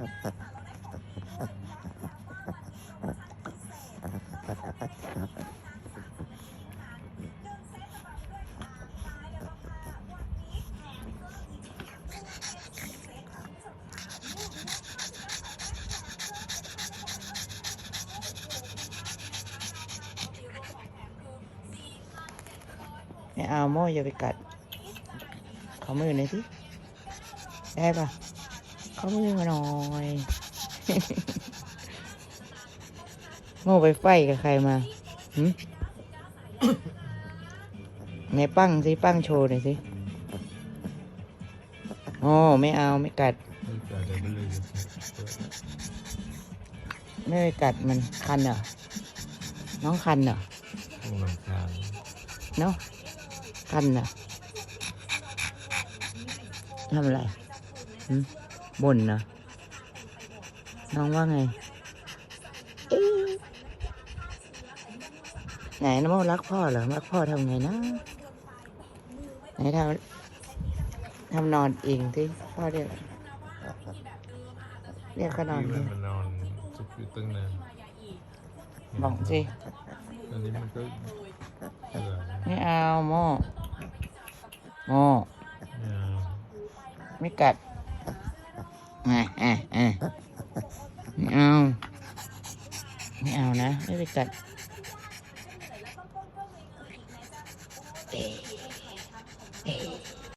ไม่เอาโม่อย่าไปกัด เขาไม่อยู่อพี่ได้ปะ ขอมือมาหน่อยโม่ไปไฟกับใครมาหืมไหนปั้งสิปั้งโชว์หน่อยสิโอ้ไม่เอาไม่กัด ไม่ไปกัดมันคันเหรอ น้องคันเหรอเนาะคันเหรอทำอะไรหึ บ่นเหรอน้องว่าไงเอ๊ะไหนน้ำมันรักพ่อเหรอ รักพ่อทำไงนะ ไหนทำทำนอนเองที่พ่อเรียกเรียกเขานอนที่ดิมันนอนซุกอยู่ตั้งนานบอกสิ อันนี้มันก็เบื่อนะไม่เอาโม่โม่ไม่เอาไม่กัดอะอะอะ ไม่เอา ไม่เอานะ ไม่ไปกัด